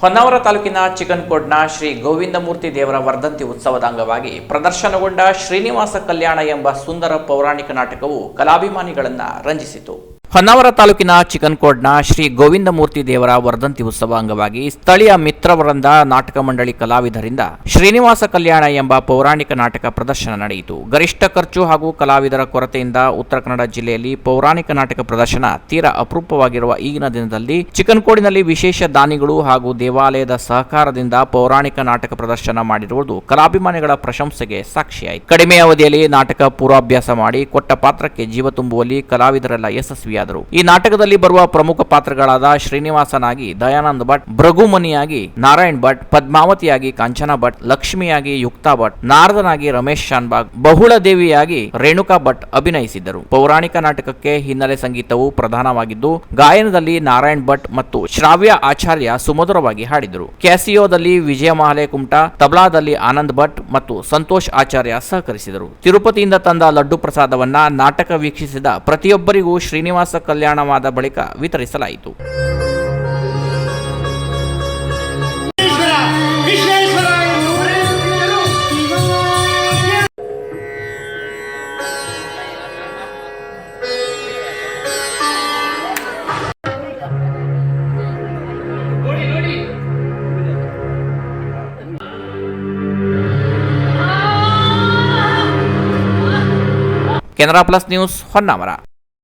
ಹೊನ್ನಾವರ ತಾಲೂಕಿನ ಚಿಕನ್ಕೋಡ್ನ ಶ್ರೀ ಗೋವಿಂದಮೂರ್ತಿ ದೇವರ ವರ್ಧಂತಿ ಉತ್ಸವದ ಅಂಗವಾಗಿ ಪ್ರದರ್ಶನಗೊಂಡ ಶ್ರೀನಿವಾಸ ಕಲ್ಯಾಣ ಎಂಬ ಸುಂದರ ಪೌರಾಣಿಕ ನಾಟಕವು ಕಲಾಭಿಮಾನಿಗಳನ್ನು ರಂಜಿಸಿತು. ಹೊನ್ನಾವರ ತಾಲೂಕಿನ ಚಿಕನ್ಕೋಡ್ನ ಶ್ರೀ ಗೋವಿಂದಮೂರ್ತಿ ದೇವರ ವರ್ಧಂತಿ ಉತ್ಸವ ಅಂಗವಾಗಿ ಸ್ಥಳೀಯ ಮಿತ್ರವೃಂದ ನಾಟಕ ಮಂಡಳಿ ಕಲಾವಿದರಿಂದ ಶ್ರೀನಿವಾಸ ಕಲ್ಯಾಣ ಎಂಬ ಪೌರಾಣಿಕ ನಾಟಕ ಪ್ರದರ್ಶನ ನಡೆಯಿತು. ಗರಿಷ್ಠ ಖರ್ಚು ಹಾಗೂ ಕಲಾವಿದರ ಕೊರತೆಯಿಂದ ಉತ್ತರ ಕನ್ನಡ ಜಿಲ್ಲೆಯಲ್ಲಿ ಪೌರಾಣಿಕ ನಾಟಕ ಪ್ರದರ್ಶನ ತೀರಾ ಅಪರೂಪವಾಗಿರುವ ಈಗಿನ ದಿನದಲ್ಲಿ ಚಿಕನ್ಕೋಡಿನಲ್ಲಿ ವಿಶೇಷ ದಾನಿಗಳು ಹಾಗೂ ದೇವಾಲಯದ ಸಹಕಾರದಿಂದ ಪೌರಾಣಿಕ ನಾಟಕ ಪ್ರದರ್ಶನ ಮಾಡಿರುವುದು ಕಲಾಭಿಮಾನಿಗಳ ಪ್ರಶಂಸೆಗೆ ಸಾಕ್ಷಿಯಾಯಿತು. ಕಡಿಮೆ ಅವಧಿಯಲ್ಲಿ ನಾಟಕ ಪೂರ್ವಾಭ್ಯಾಸ ಮಾಡಿ ಕೊಟ್ಟ ಪಾತ್ರಕ್ಕೆ ಜೀವ ತುಂಬುವಲ್ಲಿ ಕಲಾವಿದರೆಲ್ಲ ಯಶಸ್ವಿಯಾದರು ಈ ನಾಟಕದಲ್ಲಿ ಬರುವ ಪ್ರಮುಖ ಪಾತ್ರಗಳಾದ ಶ್ರೀನಿವಾಸನಾಗಿ, ದಯಾನಂದ್ ಭಟ್, ಭೃಗುಮನಿಯಾಗಿ, ನಾರಾಯಣ್ ಭಟ್, ಪದ್ಮಾವತಿಯಾಗಿ ಕಾಂಚನ ಭಟ್, ಲಕ್ಷ್ಮಿಯಾಗಿ ಯುಕ್ತಾ ಭಟ್, ನಾರದನಾಗಿ ರಮೇಶ್ ಶಾನ್ಬಾಗ್ ಬಹುಳ ದೇವಿಯಾಗಿ ರೇಣುಕಾ ಭಟ್ ಅಭಿನಯಿಸಿದ್ದರು. ಪೌರಾಣಿಕ ನಾಟಕಕ್ಕೆ ಹಿನ್ನೆಲೆ ಸಂಗೀತವು ಪ್ರಧಾನವಾಗಿದ್ದು, ಗಾಯನದಲ್ಲಿ ನಾರಾಯಣ್ ಭಟ್ ಮತ್ತು ಶ್ರಾವ್ಯ ಆಚಾರ್ಯ ಸುಮಧುರವಾಗಿ ಹಾಡಿದರು. ಕ್ಯಾಸಿಯೋದಲ್ಲಿ ವಿಜಯ ಮಹಾಲೆ ಕುಮಟಾ, ತಬ್ಲಾದಲ್ಲಿ ಆನಂದ್ ಭಟ್ ಮತ್ತು ಸಂತೋಷ್ ಆಚಾರ್ಯ ಸಹಕರಿಸಿದರು. ತಿರುಪತಿಯಿಂದ ತಂದ ಲಡ್ಡು ಪ್ರಸಾದವನ್ನ ನಾಟಕ ವೀಕ್ಷಿಸಿದ ಪ್ರತಿಯೊಬ್ಬರಿಗೂ ಶ್ರೀನಿವಾಸ ಕಲ್ಯಾಣವಾದ ಬಳಿಕ ವಿತರಿಸಲಾಯಿತು. Canara plus news Honnavar